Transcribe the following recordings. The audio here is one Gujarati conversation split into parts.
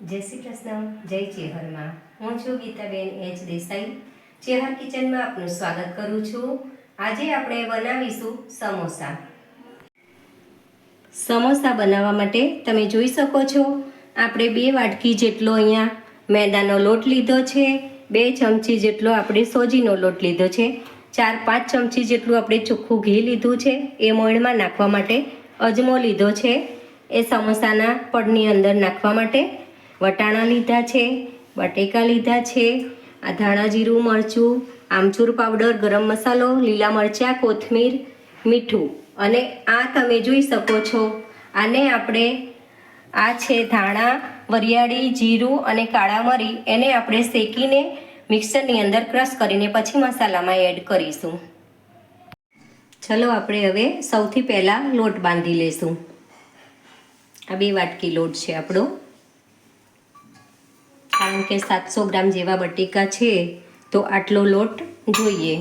જય શ્રી કૃષ્ણ, જય ચેહરમાં. હું છું ગીતાબેન એચ દેસાઈ. ચેહર કિચનમાં આપનું સ્વાગત કરું છું. આજે આપણે બનાવીશું સમોસા. સમોસા બનાવવા માટે તમે જોઈ શકો છો, આપણે બે વાટકી જેટલો અહીંયા મેદાનો લોટ લીધો છે, બે ચમચી જેટલો આપણે સોજીનો લોટ લીધો છે, ચાર પાંચ ચમચી જેટલું આપણે ચોખ્ખું ઘી લીધું છે, એ મોણમાં નાખવા માટે અજમો લીધો છે, એ સમોસાના પડની અંદર નાખવા માટે વટાણા લીધા છે, બટેકા લીધા છે, આ ધાણા જીરું, મરચું, આમચૂર પાવડર, ગરમ મસાલો, લીલા મરચાં, કોથમીર, મીઠું અને આ તમે જોઈ શકો છો. આને આપણે આ છે ધાણા, વરિયાળી, જીરું અને કાળા મરી એને આપણે શેકીને મિક્સરની અંદર ક્રશ કરીને પછી મસાલામાં એડ કરીશું. ચલો આપણે હવે સૌથી પહેલાં લોટ બાંધી લઈશું આ બે વાટકી લોટ છે આપણો. કારણ કે સાતસો ગ્રામ જેવા બટેકા છે, તો આટલો લોટ જોઈએ.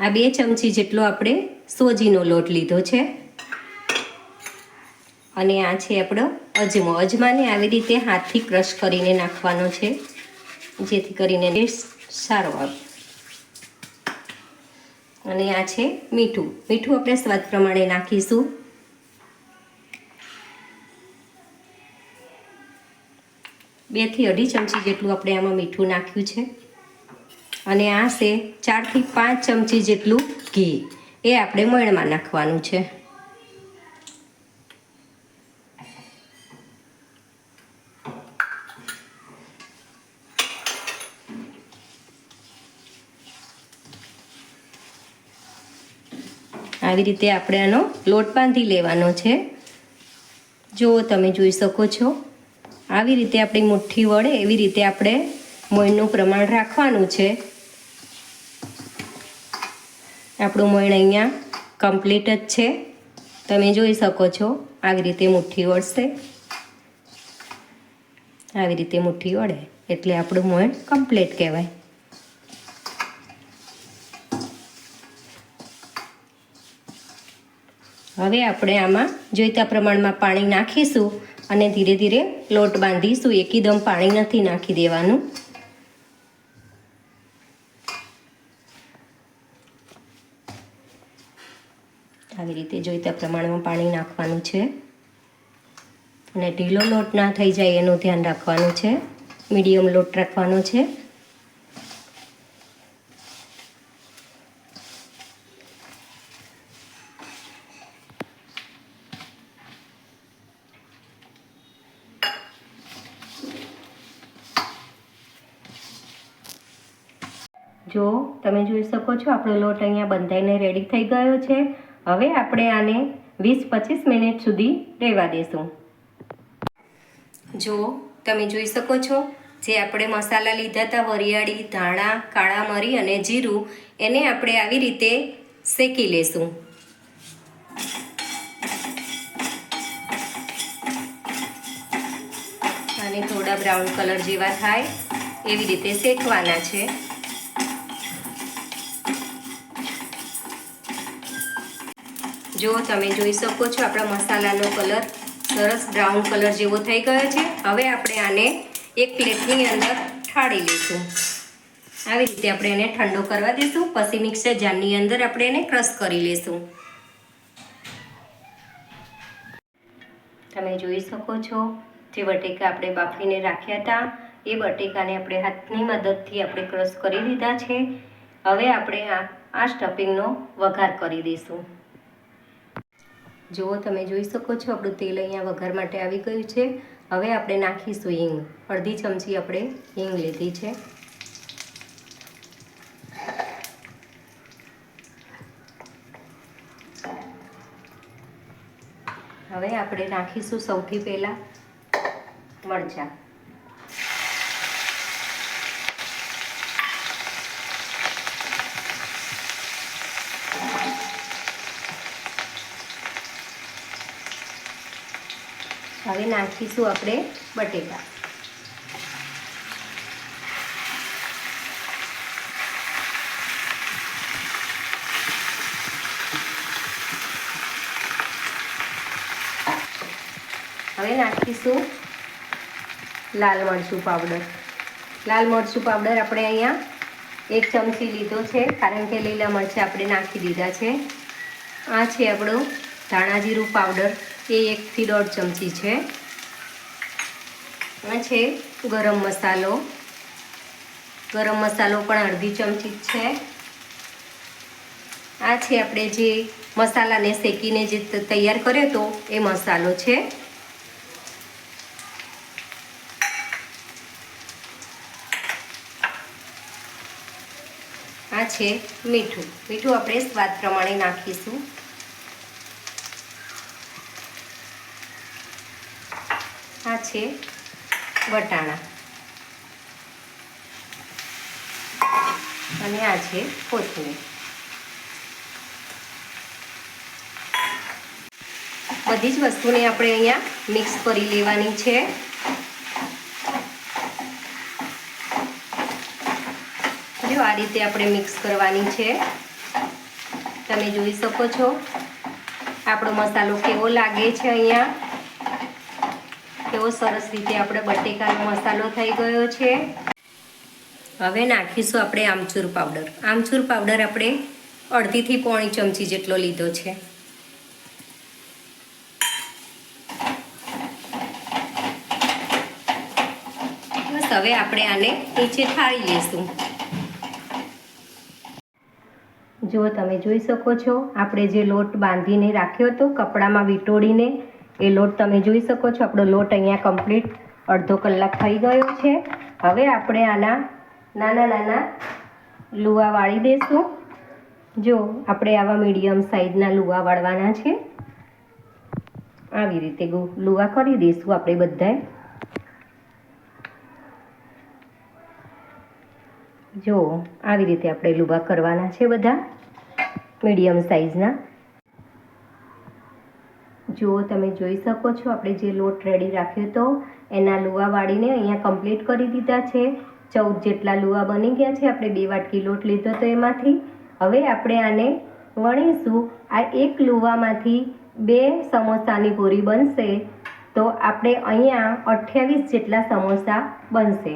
આ બે ચમચી જેટલો આપણે સોજીનો લોટ લીધો છે. અને આ છે આપણો અજમો. અજમાને આવી રીતે હાથથી ક્રશ કરીને નાખવાનો છે, જેથી કરીને સારો આવે. અને આ છે મીઠું. મીઠું આપણે સ્વાદ પ્રમાણે નાખીશું. બેથી અઢી ચમચી જેટલું આપણે આમાં મીઠું નાખ્યું છે. અને આ છે ચારથી પાંચ ચમચી જેટલું ઘી. એ આપણે મણમાં નાખવાનું છે. આવી રીતે આપણે આનો લોટ બાંધી લેવાનો છે. જો તમે જોઈ શકો છો. આવી રીતે આપણી મુઠ્ઠી વળે એવી રીતે આપણે મોયણનું પ્રમાણ રાખવાનું છે. આપણું મોયણ અહીંયા કમ્પ્લીટ જ છે. તમે જોઈ શકો છો, આવી રીતે મુઠ્ઠી વળશે. આવી રીતે મુઠ્ઠી વળે એટલે આપણું મોયણ કમ્પ્લીટ કહેવાય. હવે આપણે આમાં જોઈતા પ્રમાણમાં પાણી નાખીશું. અને ધીરે ધીરે લોટ બાંધીશું. એકદમ પાણી નથી નાખી દેવાનું. આવી રીતે જોઈતા પ્રમાણમાં પાણી નાખવાનું છે. અને ઢીલો લોટ ના થઈ જાય એનું ધ્યાન રાખવાનું છે. મીડિયમ લોટ રાખવાનો છે. જો તમે જોઈ શકો છો, આપણો લોટ અહીંયા બંધાઈને રેડી થઈ ગયો છે. હવે આપણે આને વીસ પચીસ મિનિટ સુધી રહેવા દેશું. જો તમે જોઈ શકો છો, જે આપણે મસાલા લીધા હતા, વરિયાળી, ધાણા, કાળા મરી અને જીરું, એને આપણે આવી રીતે શેકી લેશું. અને થોડા બ્રાઉન કલર જેવા થાય એવી રીતે શેકવાના છે. જો તમે જોઈ શકો છો આપણા મસાલાનો કલર સરસ બ્રાઉન કલર જેવો થઈ ગયો છે. હવે આપણે આને એક પ્લેટની અંદર ઠાળી લઈશું. આવી રીતે આપણે એને ઠંડો કરવા દઈશું. પછી મિક્સર જારની અંદર આપણે એને ક્રશ કરી લઈશું. તમે જોઈ શકો છો જે બટેકા આપણે બાફીને રાખ્યા હતા, એ બટેકાને આપણે હાથની મદદથી આપણે ક્રશ કરી દીધા છે. હવે આપણે આ આ સ્ટફિંગનો વઘાર કરી દઈશું. જુઓ તમે જોઈ શકો છો, આપણું તેલ અહીંયા વઘાર માટે આવી ગયું છે. હવે આપણે નાખીશું હિંગ. અડધી ચમચી આપણે હિંગ લીધી છે. હવે આપણે નાખીશું સૌથી પહેલાં મરચાં. હવે નાખીશું આપણે બટેકા હવે નાખીશું લાલ મરચું પાવડર. લાલ મરચું પાવડર આપણે અહીંયા એક ચમચી લીધો છે, કારણ કે લીલા મરચાં આપણે નાખી દીધા છે. આ છે આપણો ધાણા જીરું પાવડર. એ એકથી દોઢ ચમચી છે. આ છે ગરમ મસાલો. ગરમ મસાલો પણ અડધી ચમચી છે. આ છે આપણે જે મસાલાને શેકીને જે તૈયાર કર્યો તો એ મસાલો છે. આ છે મીઠું. મીઠું આપણે સ્વાદ પ્રમાણે નાખીશું. છે વટાણા. અને આ છે કોથમીર. બધી જ વસ્તુને આપણે અહીંયા મિક્સ કરી લેવાની છે. જો આ રીતે આપણે મિક્સ કરવાની છે. તમે જોઈ શકો છો આપણો મસાલો કેવો લાગે છે અહીંયા. કેવો સરસ રીતે આપણે બટેકાનો મસાલો થઈ ગયો છે. હવે નાખીશું આપણે આમચૂર પાવડર. આમચૂર પાવડર આપણે અડધીથી પોણી ચમચી જેટલો લીધો છે. બસ હવે આપણે આને નીચે ઠારી લઈશું જો તમે જોઈ શકો છો, આપણે જે લોટ બાંધીને રાખ્યો હતો, કપડામાં વીંટોળીને એ લોટ તમે જોઈ શકો છો. આપણો લોટ અહીંયા કમ્પ્લીટ અડધો કલાક થઈ ગયો છે. હવે આપણે આના નાના નાના લુવા વાળી દઈશું જો આપણે આવા મીડિયમ સાઈઝના લુવા વાળવાના છે. આવી રીતે લુવા કરી દઈશું આપણે બધાએ જો આવી રીતે આપણે લુવા કરવાના છે બધા. મીડિયમ સાઈઝના જો તમે જોઈ શકો છો, આપણે જે લોટ રેડી રાખ્યો હતો એના લુવા વાળીને અહીંયા કમ્પ્લીટ કરી દીધા છે. ચૌદ જેટલા લુવા બની ગયા છે, આપણે બે વાટકી લોટ લીધો હતો એમાંથી. હવે આપણે આને વણીશું. આ એક લુવામાંથી બે સમોસાની પૂરી બનશે. તો આપણે અહીંયા અઠ્યાવીસ જેટલા સમોસા બનશે.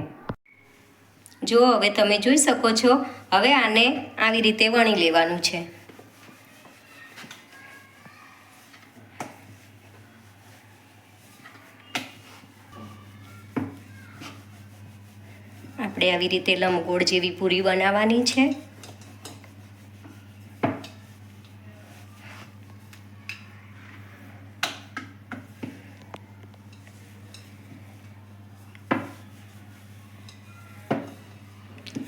જો હવે તમે જોઈ શકો છો, હવે આને આવી રીતે વણી લેવાનું છે. આપણે આવી રીતે લંબગોળ જેવી પૂરી બનાવવાની છે.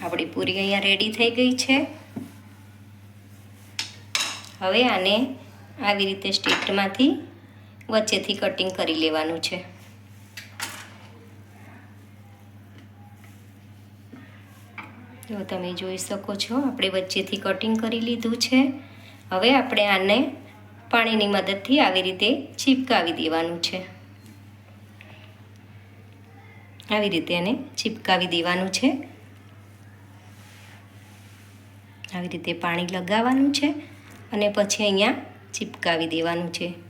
આપણી પૂરી અહીંયા રેડી થઈ ગઈ છે. હવે આને આવી રીતે સ્ટીકમાંથી વચ્ચેથી કટિંગ કરી લેવાનું છે. જો તમે જોઈ શકો છો, આપણે વચ્ચેથી કટિંગ કરી લીધું છે. હવે આપણે આને પાણીની મદદથી આવી રીતે ચીપકાવી દેવાનું છે. આવી રીતે એને ચીપકાવી દેવાનું છે. આવી રીતે પાણી લગાવવાનું છે અને પછી અહીંયા ચીપકાવી દેવાનું છે.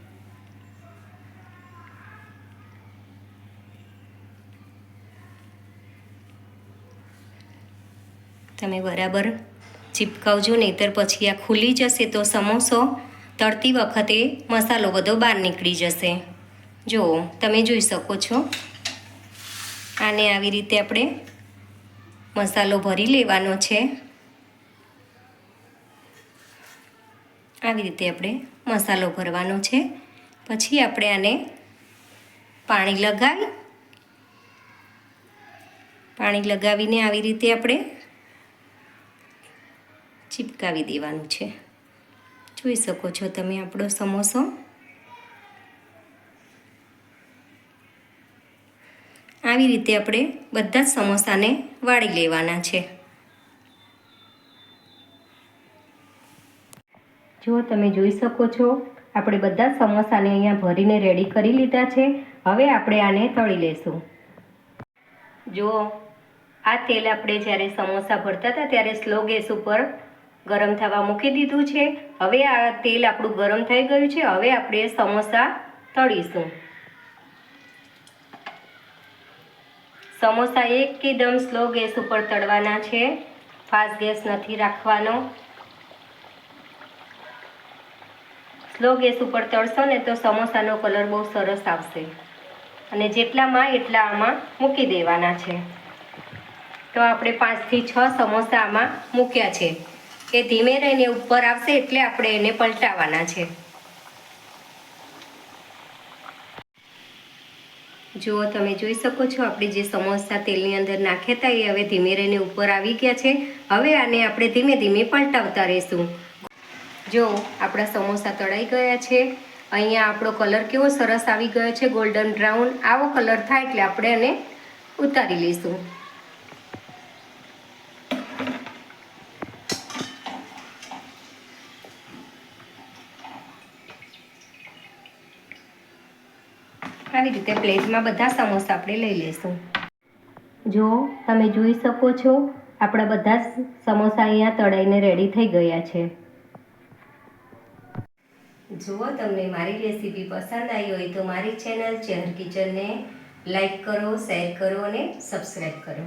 તમે બરાબર ચીપકાવજો, નહીતર પછી આ ખુલી જશે તો સમોસો તળતી વખતે મસાલો બધો બહાર નીકળી જશે. જુઓ તમે જોઈ શકો છો. આને આવી રીતે આપણે મસાલો ભરી લેવાનો છે. આવી રીતે આપણે મસાલો ભરવાનો છે. પછી આપણે આને પાણી લગાવી, પાણી લગાવીને આવી રીતે આપણે ચીપકાવી દેવાનું છે. જોઈ શકો છો તમે આપણો સમોસો. આવી રીતે આપણે બધા જ સમોસાને વાળી લેવાના છે. જો તમે જોઈ શકો છો, આપણે બધા સમોસાને અહીંયા ભરીને રેડી કરી લીધા છે. હવે આપણે આને તળી લેશું. જો આ તેલ આપણે જ્યારે સમોસા ભરતા હતા ત્યારે સ્લો ગેસ ઉપર ગરમ થવા મૂકી દીધું છે. હવે આ તેલ આપણું ગરમ થઈ ગયું છે. હવે આપણે સમોસા તળીશું. સમોસા એકદમ સ્લો ગેસ ઉપર તળવાના છે. ફાસ્ટ ગેસ નથી રાખવાનો. સ્લો ગેસ ઉપર તળશો ને તો સમોસાનો કલર બહુ સરસ આવશે. અને જેટલામાં એટલા આમાં મૂકી દેવાના છે. તો આપણે પાંચથી છ સમોસા આમાં મૂક્યા છે. એ ધીમે રહીને ઉપર આવશે એટલે આપણે એને પલટાવવાના છે. જુઓ, તમે જોઈ શકો છો, આપણે જે સમોસા તેલની અંદર નાખ્યા હતા, એ હવે ધીમે રહીને ઉપર આવી ગયા છે. હવે આને આપણે ધીમે ધીમે પલટાવતા રહીશું. જો, આપણા સમોસા તળાઈ ગયા છે. અહીંયા આપણો કલર કેવો સરસ આવી ગયો છે, ગોલ્ડન બ્રાઉન. આવો કલર થાય એટલે આપણે એને ઉતારી લઈશું. આવી રીતે પ્લેટમાં બધા સમોસા આપણે લઈ લઈશું. જો તમે જોઈ શકો છો, આપણા બધા સમોસા અહીંયા તળાઈને રેડી થઈ ગયા છે. જો તમને મારી રેસીપી પસંદ આવી હોય તો મારી ચેનલ ચેહર કિચનને લાઈક કરો શેર કરો અને સબસ્ક્રાઈબ કરો.